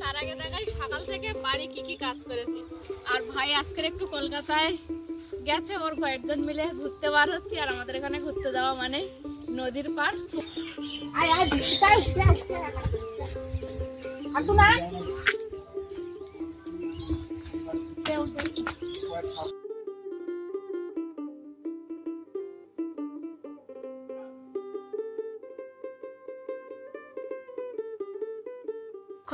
তার আগে দেখাই, সকাল থেকে বাড়ি কি কি কাজ করেছি। আর ভাই আজকের একটু কলকাতায় গেছে, ওর কয়েকজন মিলে ঘুরতে বার হচ্ছি, আর আমাদের এখানে ঘুরতে যাওয়া মানে নদীর আর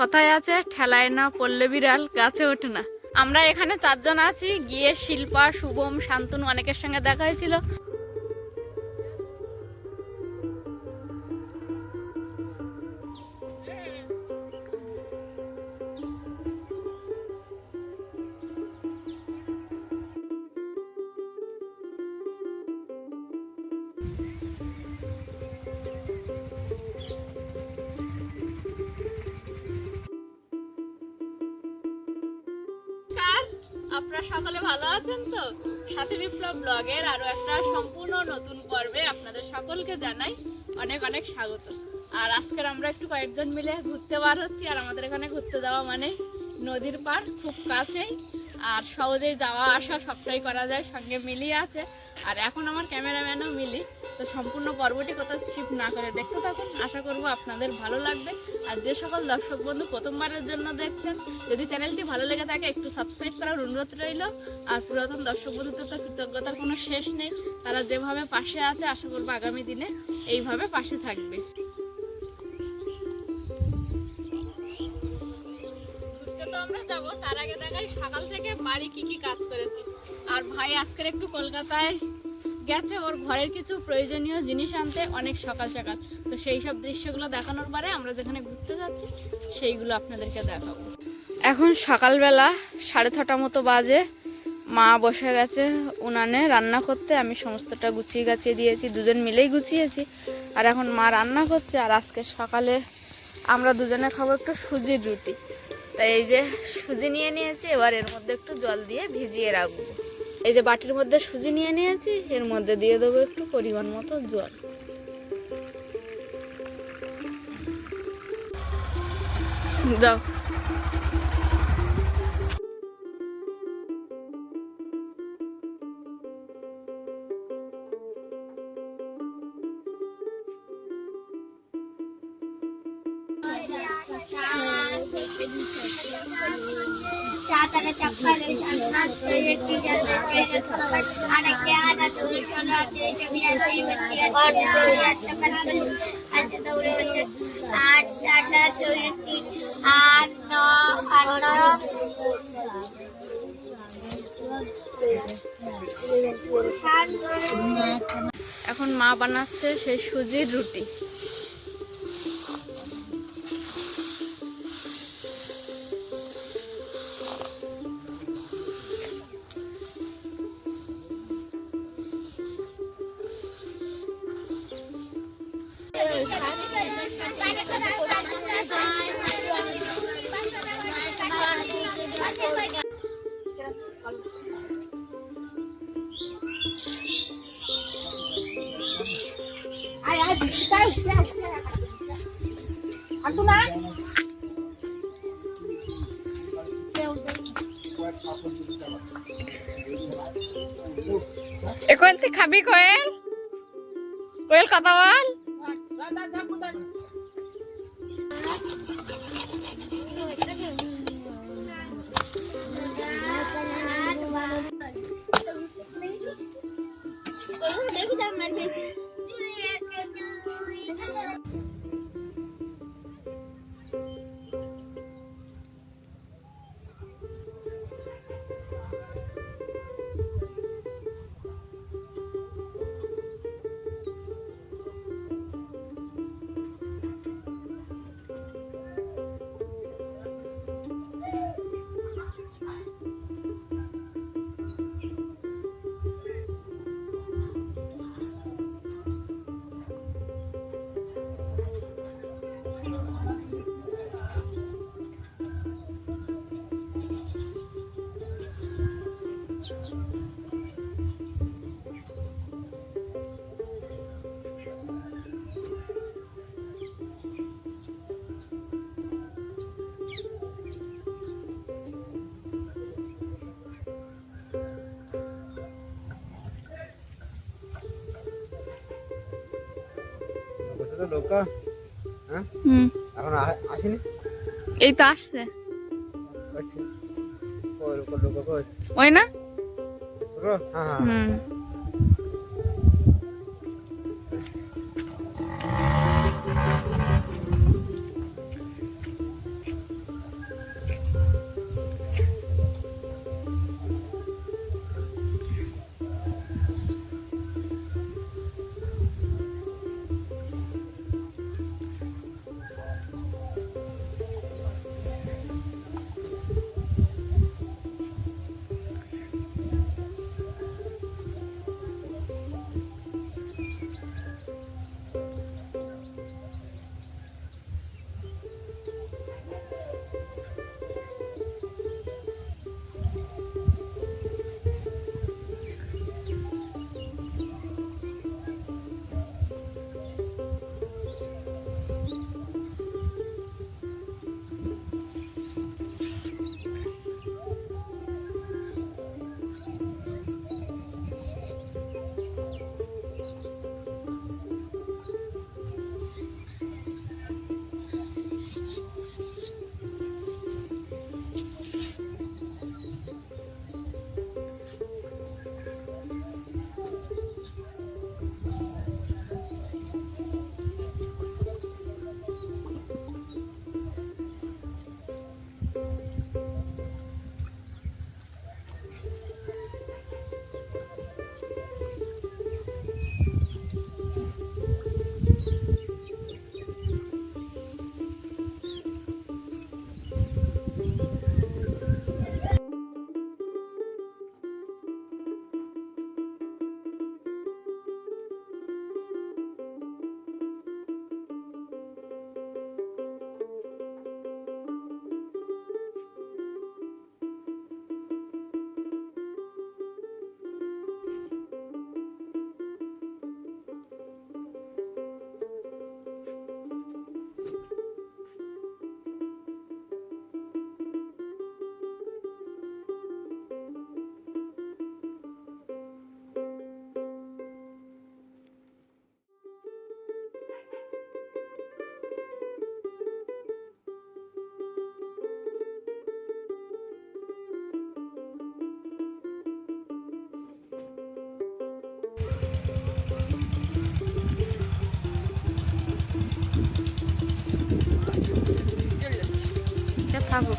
কথায় আছে, ঠেলায় না পড়লে বিড়াল গাছে ওঠে না। আমরা এখানে চারজন আছি, গিয়ে শিল্পা, শুভম, শান্তনু অনেকের সঙ্গে দেখা হয়েছিল। একটু কয়েকজন মিলে ঘুরতে বার হচ্ছি, আর আমাদের এখানে ঘুরতে যাওয়া মানে নদীর পার খুব কাছেই, আর সহজেই যাওয়া আসা সবটাই করা যায়, সঙ্গে মিলিয়ে আছে। আর এখন আমার ক্যামেরাম্যানও মিলি, তো সম্পূর্ণ পর্বটি কোথাও স্কিপ না করে দেখতে থাকুন। আশা করব আপনাদের ভালো লাগবে। আর যে সকল দর্শক বন্ধু প্রথমবারের জন্য দেখছেন, যদি চ্যানেলটি ভালো লেগে থাকে, একটু সাবস্ক্রাইব করার অনুরোধ রইল। আর পুরাতন দর্শক বন্ধুদের তো কৃতজ্ঞতার কোনো শেষ নেই, তারা যেভাবে পাশে আছে, আশা করব আগামী দিনে এইভাবে পাশে থাকবে। বাড়ি কি কি কাজ করেছি। আর ভাই আজকের একটু কলকাতায় গেছে, ওর ঘরের কিছু প্রয়োজনীয় জিনিস আনতে অনেক সকাল সকাল। তো সেই সব দৃশ্যগুলো দেখানোর পরে আমরা যেখানে ঘুরতে যাচ্ছি, সেইগুলো আপনাদেরকে দেখাবো। এখন সকালবেলা সাড়ে ছটা মতো বাজে। মা বসে গেছে উনানে রান্না করতে, আমি সমস্তটা গুছিয়ে গাছিয়ে দিয়েছি, দুজন মিলেই গুছিয়েছি। আর এখন মা রান্না করছে, আর আজকে সকালে আমরা দুজনে খাব একটু সুজির রুটি। তাই এই যে সুজি নিয়ে নিয়েছি, এবার এর মধ্যে একটু জল দিয়ে ভিজিয়ে রাখব। এই যে বাটির মধ্যে সুজি নিয়ে নিয়েছি, এর মধ্যে দিয়ে দেবো একটু পরিমাণ মতো জল। দাও। এখন মা বানাচ্ছে সেই সুজির রুটি। আয় আয় তাই তাই আর তো না এখন তুই খাবি কোয়েল? কোয়েল কথা বল। নৌকা হ্যাঁ? হুম। এখন আসেনি? এই তো আসছে। ওই না? ছোট? হ্যাঁ যায়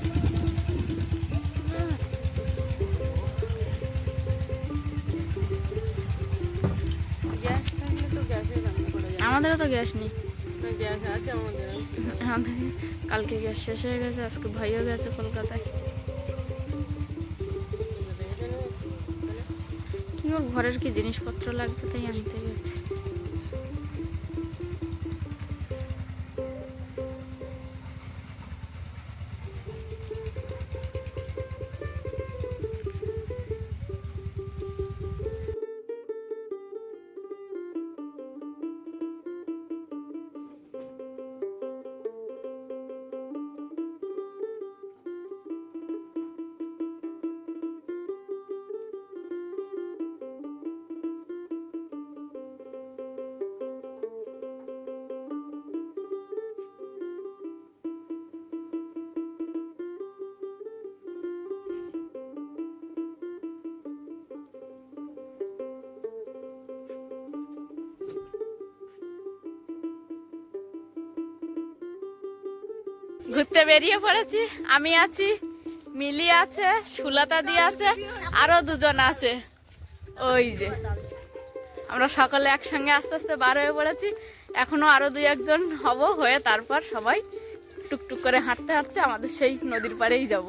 আমাদেরও তো গ্যাস নেই। গ্যাস আছে আমাদের। আমাদের কালকে গ্যাস শেষ হয়ে গেছে আজকে ভাইও গেছে কলকাতায়। কি ওর ঘরের কি জিনিসপত্র লাগবে তাই আনতে? ঘুরতে বেরিয়ে পড়েছি। আমি আছি, মিলি আছে, সুলতা দি আছে, আরও দুজন আছে। ওই যে। আমরা সকলে একসঙ্গে আস্তে আস্তে বার হয়ে পড়েছি। এখনও আরও দুই একজন হব, হয়ে তারপর সবাই টুকটুক করে হাঁটতে হাঁটতে আমাদের সেই নদীর পাড়েই যাব।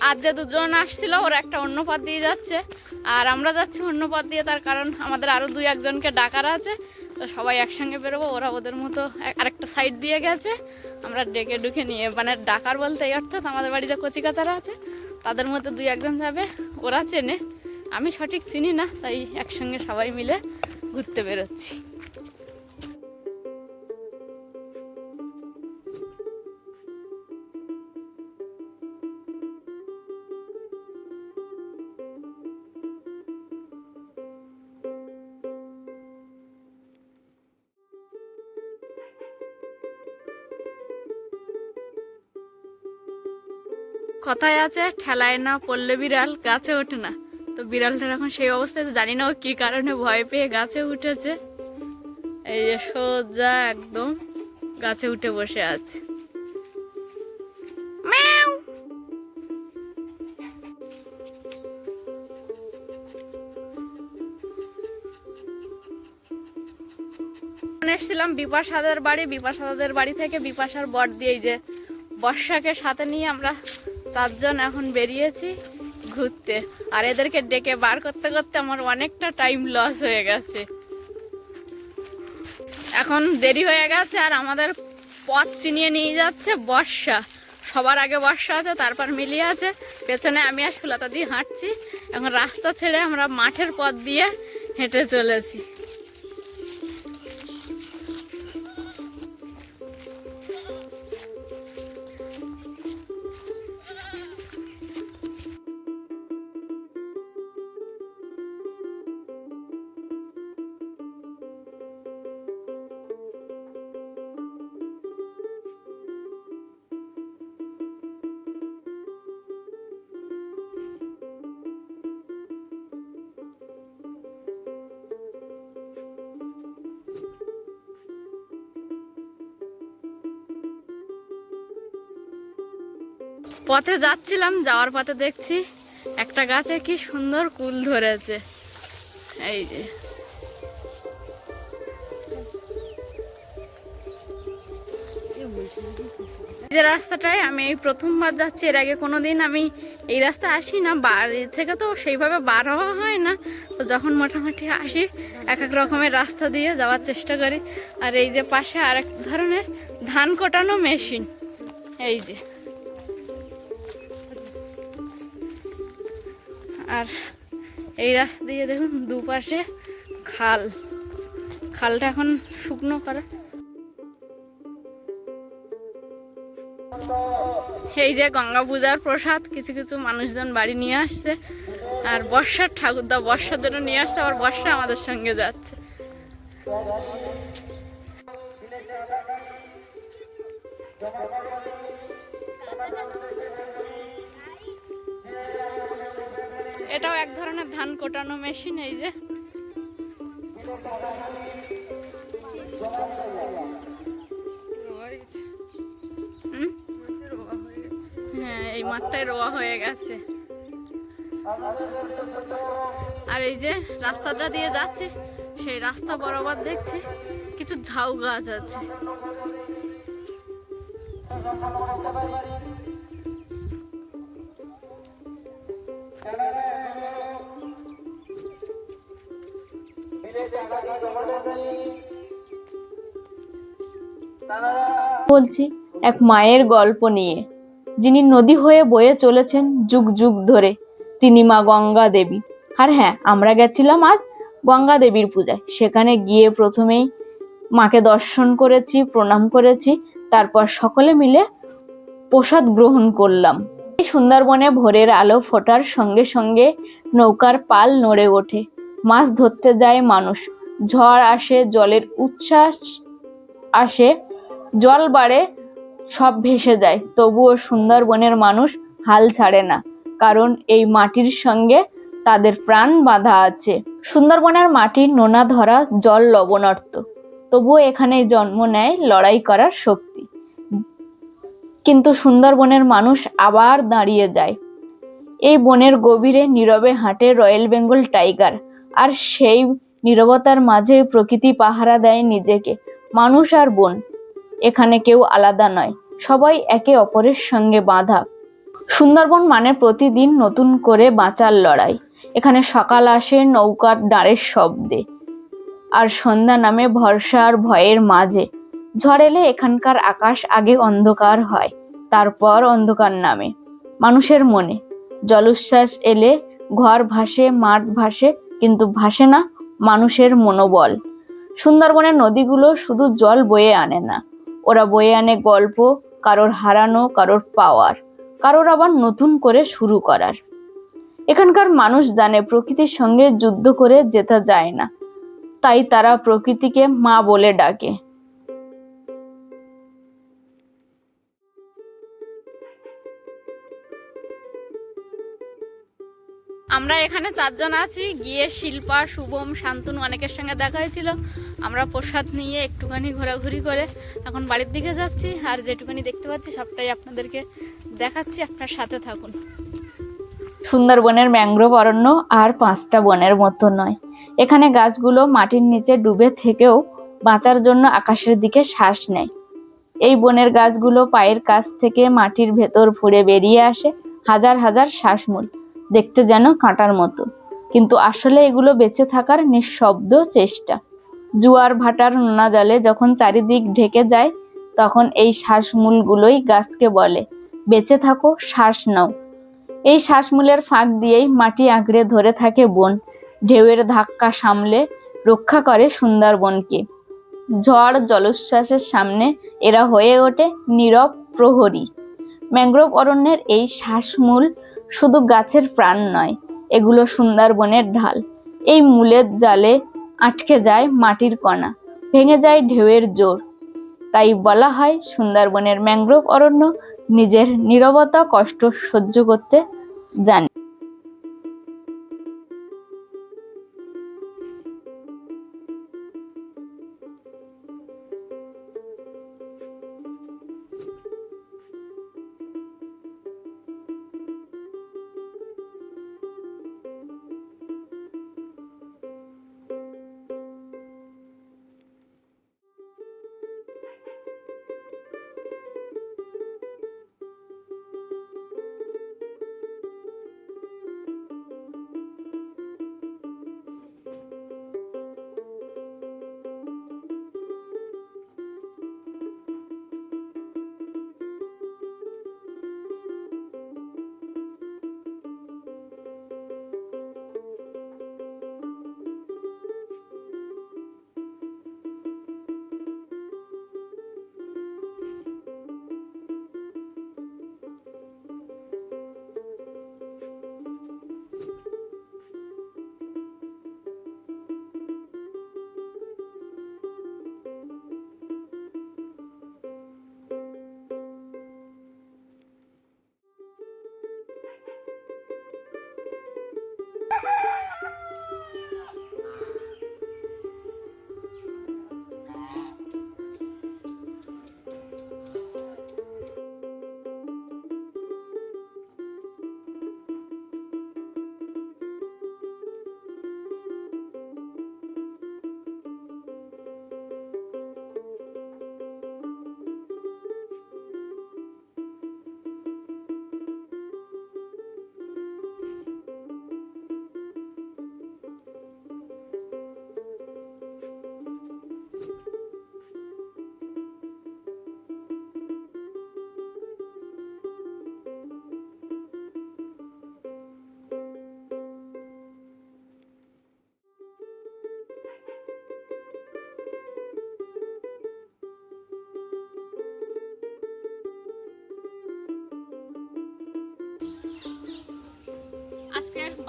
আর যে দুজন আসছিল, ওরা একটা অন্য পথ দিয়ে যাচ্ছে। আর আমরা যাচ্ছি অন্য পথ দিয়ে, তার কারণ আমাদের আরও দুই একজনকে ডাকার আছে। তো সবাই একসঙ্গে বেরোবো, ওরা ওদের মতো আরেকটা সাইড দিয়ে গেছে। আমরা ডেকে ডুকে নিয়ে মানে ডাকার বলতে এই অর্থাৎ আমাদের বাড়ি যে কচি কাচারা আছে, তাদের মধ্যে দুই একজন যাবে, ওরা চেনে। আমি সঠিক চিনি না, তাই একসঙ্গে সবাই মিলে ঘুরতে বেরোচ্ছি। কথায় আছে ঠেলায় না পড়লে বিড়াল গাছে ওঠে না। তো বিড়ালটার এখন সেই অবস্থায় জানি না ও কি কারণে ভয় পেয়ে গাছে উঠেছে। এই যে সোজা একদম গাছে উঠে বসে আছে। এসেছিলাম বিপাশাদের বাড়ি। বিপাশাদের বাড়ি থেকে বিপাশার বট দিয়ে এই যে বর্ষাকে সাথে নিয়ে আমরা চারজন এখন বেরিয়েছি ঘুরতে। আর এদেরকে ডেকে বার করতে করতে আমার অনেকটা টাইম লস হয়ে গেছে। এখন দেরি হয়ে গেছে আর আমাদের পথ চিনিয়ে নিয়ে যাচ্ছে বর্ষা। সবার আগে বর্ষা আছে, তারপর মিলিয়ে আছে। পেছনে আমি আর সুলতা দিয়ে হাঁটছি। এখন রাস্তা ছেড়ে আমরা মাঠের পথ দিয়ে হেঁটে চলেছি। পথে যাচ্ছিলাম, যাওয়ার পথে দেখছি একটা গাছে কি সুন্দর কুল ধরেছে। এই যে। যে রাস্তাটায় আমি এই প্রথমবার যাচ্ছি, এর আগে কোনোদিন আমি এই রাস্তা আসি না, বাড়ি থেকে তো সেইভাবে বার হওয়া হয় না। তো যখন মোটামুটি আসি, এক এক রকমের রাস্তা দিয়ে যাওয়ার চেষ্টা করি। আর এই যে পাশে আরেক ধরনের ধান কোটানো মেশিন। এই যে। আর এই রাস্তা দিয়ে দেখুন দুপাশে খাল। খালটা এখন শুকনো করা। এই যে গঙ্গা পূজার প্রসাদ, কিছু কিছু মানুষজন বাড়ি নিয়ে আসছে। আর বর্ষার ঠাকুরদা বর্ষাদেরও নিয়ে আসছে, আবার বর্ষা আমাদের সঙ্গে যাচ্ছে। এটাও এক ধরনের ধান কোটানো মেশিন, এই যে? হ্যাঁ এই মাঠটাই রোয়া হয়ে গেছে। আর এই যে রাস্তাটা দিয়ে যাচ্ছি, সেই রাস্তা বরাবর দেখছি, কিছু ঝাউ গাছ আছে। বলছি, এক মায়ের গল্প নিয়ে। যিনি নদী হয়ে বয়ে চলেছেন যুগ যুগ ধরে, তিনি মা গঙ্গা দেবী আর হ্যাঁ আমরা গেছিলাম আজ গঙ্গা দেবীর পূজায়। সেখানে গিয়ে প্রথমেই মাকে দর্শন করেছি, প্রণাম করেছি, তারপর সকলে মিলে প্রসাদ গ্রহণ করলাম। সুন্দরবনে ভোরের আলো ফোটার সঙ্গে সঙ্গে নৌকার পাল নড়ে ওঠে। মাছ ধরতে যায় মানুষ। ঝড় আসে, জলের উচ্ছ্বাস আসে, জল বাড়ে, সব ভেসে যায়। তবুও সুন্দরবনের মানুষ হাল ছাড়ে না, কারণ এই মাটির সঙ্গে তাদের প্রাণ বাঁধা আছে। সুন্দরবনের মাটি নোনা ধরা জল লবণার্ত, তবুও এখানে জন্ম নেয় লড়াই করার শক্তি। কিন্তু সুন্দরবনের মানুষ আবার দাঁড়িয়ে যায়। এই বনের গভীরে নীরবে হাঁটে রয়্যাল বেঙ্গল টাইগার। আর সেই নীরবতার মাঝে প্রকৃতি পাহারা দেয় নিজেকে। মানুষ আর বন, এখানে কেউ আলাদা নয়, সবাই একে অপরের সঙ্গে বাঁধা। সুন্দরবন মানে প্রতিদিন নতুন করে বাঁচার লড়াই। এখানে সকাল আসে, নৌকার ডাঁড়ের শব্দে। আর সন্ধ্যা নামে ভরসা আর ভয়ের মাঝে। ঝড় এলে এখানকার আকাশ আগে অন্ধকার হয়, তারপর অন্ধকার নামে। মানুষের মনে, জলোচ্ছ্বাস এলে ঘর ভাসে, মাঠ ভাসে কিন্তু ভাসে না মানুষের মনোবল। সুন্দরবনের নদীগুলো শুধু জল বয়ে আনে না। ওরা বয়ে আনে গল্প, কারোর হারানো, কারোর পাওয়ার, কারোর আবার নতুন করে শুরু করার। এখানকার মানুষ জানে প্রকৃতির সঙ্গে যুদ্ধ করে যেতে যায় না। তাই তারা প্রকৃতিকে মা বলে ডাকে। আমরা এখানে চারজন আছি। গিয়ে শিল্পা, শুভম, শান্তনু অনেকের সঙ্গে দেখা হয়েছিল। আমরা প্রসাদ নিয়ে একটুখানি ঘোরাঘুরি করে এখন বাড়ির দিকে যাচ্ছি। আর যেটুখানি দেখতে পাচ্ছি, সবটাই আপনাদেরকে দেখাচ্ছি। আপনার সাথে থাকুন। সুন্দরবনের ম্যাংগ্রোভ অরণ্য আর পাঁচটা বনের মতো নয়। এখানে গাছগুলো মাটির নিচে ডুবে থেকেও বাঁচার জন্য আকাশের দিকে শ্বাস নেয়। এই বনের গাছগুলো পায়ের কাছ থেকে মাটির ভেতর ফুঁড়ে বেরিয়ে আসে হাজার হাজার শ্বাসমূল। দেখতে যেন কাঁটার মতো। কিন্তু আসলে এগুলো বেঁচে থাকার নিঃশব্দ চেষ্টা। জুয়ার ভাটার নোনা জলে যখন চারিদিক ঢেকে যায়, তখন এই শ্বাসমূলগুলোই গাছকে বলে, বেঁচে থাকো, শ্বাস নাও। এই শ্বাসমূলের ফাঁক দিয়েই মাটি আঁকড়ে ধরে থাকে বন। ঢেউয়ের ধাক্কা সামলে রক্ষা করে সুন্দরবনকে। ঝড় জলোচ্ছ্বাসের সামনে এরা হয়ে ওঠে নীরব প্রহরী। ম্যাংগ্রোভ অরণ্যের এই শ্বাসমূল শুধু গাছের প্রাণ নয়, এগুলো সুন্দরবনের ঢাল। এই মূলের জালে আটকে যায় মাটির কণা, ভেঙে যায় ঢেউয়ের জোর। তাই বলা হয় সুন্দরবনের ম্যাংগ্রোভ অরণ্য নিজের নিরবতা, কষ্ট সহ্য করতে জানে।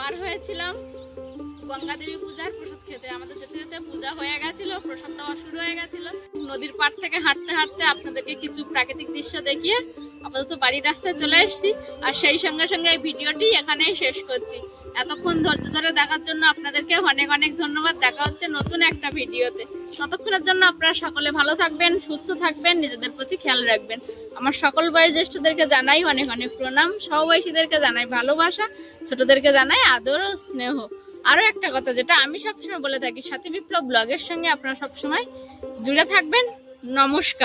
বার হয়েছিলাম। গঙ্গা দেবী পূজার প্রসাদ খেতে। আমাদের যেতে যেতে পূজা হয়ে গেছিল, প্রসাদ দেওয়া শুরু হয়ে গেছিল। নদীর পাড় থেকে হাঁটতে হাঁটতে আপনাদেরকে কিছু প্রাকৃতিক দৃশ্য দেখিয়ে আপাতত বাড়ির রাস্তায় চলে এসেছি। আর সেই সঙ্গে সঙ্গে এই ভিডিওটি এখানেই শেষ করছি। এতক্ষণ ধৈর্য ধরে দেখার জন্য আপনাদেরকে অনেক অনেক ধন্যবাদ। দেখা হচ্ছে নতুন একটা ভিডিওতে। ততক্ষণের জন্য আপনারা সকলে ভালো থাকবেন, সুস্থ থাকবেন, নিজেদের প্রতি খেয়াল রাখবেন। আমার সকল বয়োজ্যেষ্ঠদেরকে জানাই অনেক অনেক প্রণাম, সহবয়সীদেরকে জানাই ভালোবাসা, ছোটদেরকে জানাই আদর ও স্নেহ। আরও একটা কথা যেটা আমি সবসময় বলে থাকি, সাথী বিপ্লব ব্লগের সঙ্গে আপনারা সবসময় জুড়ে থাকবেন। নমস্কার।